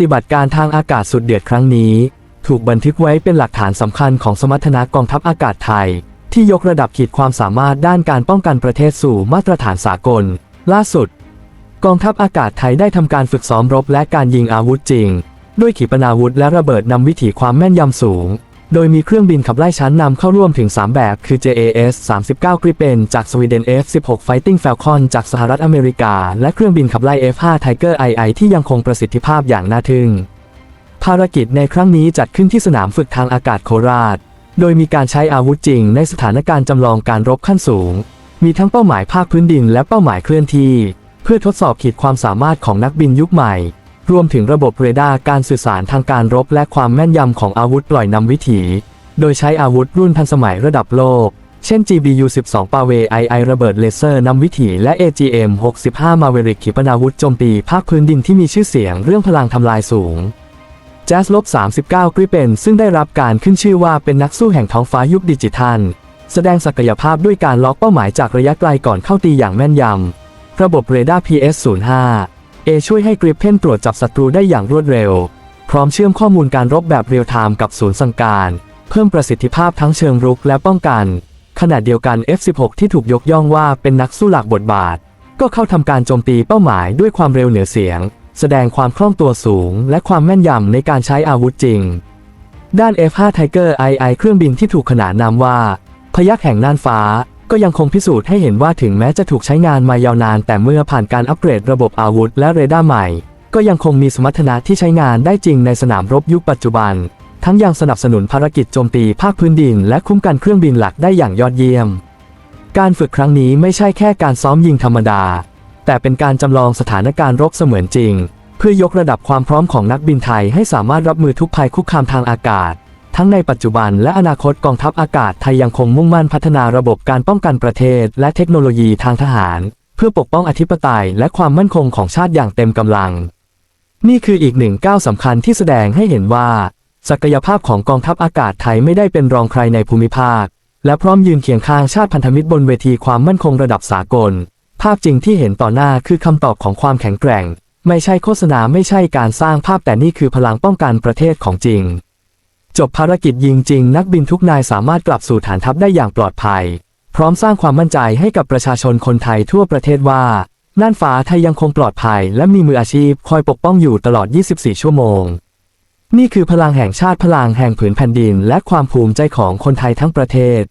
ฏิบัติการทางอากาศสุดเดือดครั้งนี้ ถูกบันทึกไว้เป็นหลักฐานสำคัญของสมรรถนะกองทัพอากาศไทย ที่ยกระดับขีดความสามารถด้านการป้องกันประเทศสู่มาตรฐานสากล ล่าสุด กองทัพอากาศไทยได้ทำการฝึกซ้อมรบและการยิงอาวุธจริง ด้วยขีปนาวุธและระเบิดนำวิถีความแม่นยำสูง โดยมีเครื่องบินขับไล่ชั้นนำเข้าร่วมถึง 3 แบบ คือ JAS 39 Gripen จากสวีเดน F16 Fighting Falcon จากสหรัฐอเมริกา และเครื่องบินขับไล่ F5 Tiger II ที่ยังคงประสิทธิภาพอย่างน่าทึ่ง ภารกิจในครั้งนี้จัดขึ้นที่สนามฝึกทางอากาศโคราช โดยมีการใช้อาวุธจริงในสถานการณ์จำลองการรบขั้นสูง มีทั้งเป้าหมายภาคพื้นดินและเป้าหมายเคลื่อนที่ เพื่อทดสอบขีดความสามารถของนักบินยุคใหม่ รวมถึงระบบเรดาร์การสื่อสารทางการรบและความแม่นยำของอาวุธปล่อยนำวิถี โดยใช้อาวุธรุ่นทันสมัยระดับโลก เช่น GBU-12 ปาเว II ระเบิดเลเซอร์นำวิถีและ AGM-65 Maverick ขีปนาวุธโจมตีภาคพื้นดินที่มีชื่อเสียงเรื่องพลังทำลายสูงแจ๊สลบ39กริเปนซึ่งได้รับการขึ้นชื่อว่าเป็นนักสู้แห่งท้องฟ้ายุคดิจิทัล แสดงศักยภาพด้วยการล็อกเป้าหมายจากระยะไกลก่อนเข้าตีอย่างแม่นยำ ระบบเรดาร์ PS05 A ช่วยให้กริปเพนตรวจจับศัตรูได้อย่างรวดเร็ว พร้อมเชื่อมข้อมูลการรบแบบเรียลไทม์กับศูนย์สั่งการ เพิ่มประสิทธิภาพทั้งเชิงรุกและป้องกัน ขณะเดียวกัน F16 ที่ถูกยกย่องว่าเป็นนักสู้หลักบทบาท ก็เข้าทำการโจมตีเป้าหมายด้วยความเร็วเหนือเสียง แสดงความคล่องตัวสูง และความแม่นยำในการใช้อาวุธจริง ด้าน F5 Tiger II เครื่องบินที่ถูกขนานนามว่า พยัคฆ์แห่งน่านฟ้า ก็ยังคงพิสูจน์ให้เห็นว่าถึงแม้จะถูกใช้งานมายาวนาน แต่เมื่อผ่านการอัปเกรดระบบอาวุธและเรดาร์ใหม่ ก็ยังคงมีสมรรถนะที่ใช้งานได้จริงในสนามรบยุคปัจจุบัน ทั้งยังสนับสนุนภารกิจโจมตีภาคพื้นดิน และคุ้มกันเครื่องบินหลักได้อย่างยอดเยี่ยม การฝึกครั้งนี้ไม่ใช่แค่การซ้อมยิงธรรมดา แต่เป็นการจำลองสถานการณ์รบเสมือนจริง เพื่อยกระดับความพร้อมของนักบินไทยให้สามารถรับมือทุกภัยคุกคามทางอากาศ ทั้งในปัจจุบันและอนาคตกองทัพอากาศไทยยังคงมุ่งมั่นพัฒนาระบบการป้องกันประเทศ และเทคโนโลยีทางทหาร เพื่อปกป้องอธิปไตยและความมั่นคงของชาติอย่างเต็มกำลัง นี่คืออีกหนึ่งก้าวสำคัญที่แสดงให้เห็นว่า ศักยภาพของกองทัพอากาศไทยไม่ได้เป็นรองใครในภูมิภาค และพร้อมยืนเคียงข้างชาติพันธมิตรบนเวทีความมั่นคงระดับสากล ภาพจริงที่เห็นต่อหน้าคือคำตอบของความแข็งแกร่ง ไม่ใช่โฆษณาไม่ใช่การสร้างภาพแต่นี่คือพลังป้องกันประเทศของจริง จบภารกิจยิงจริงนักบินทุกนายสามารถกลับสู่ฐานทัพได้อย่างปลอดภัย พร้อมสร้างความมั่นใจให้กับประชาชนคนไทยทั่วประเทศว่า น่านฟ้าไทยยังคงปลอดภัย และมีมืออาชีพคอยปกป้องอยู่ตลอด 24 ชั่วโมง นี่คือพลังแห่งชาติพลังแห่งผืนแผ่นดิน และความภูมิใจของคนไทยทั้งประเทศ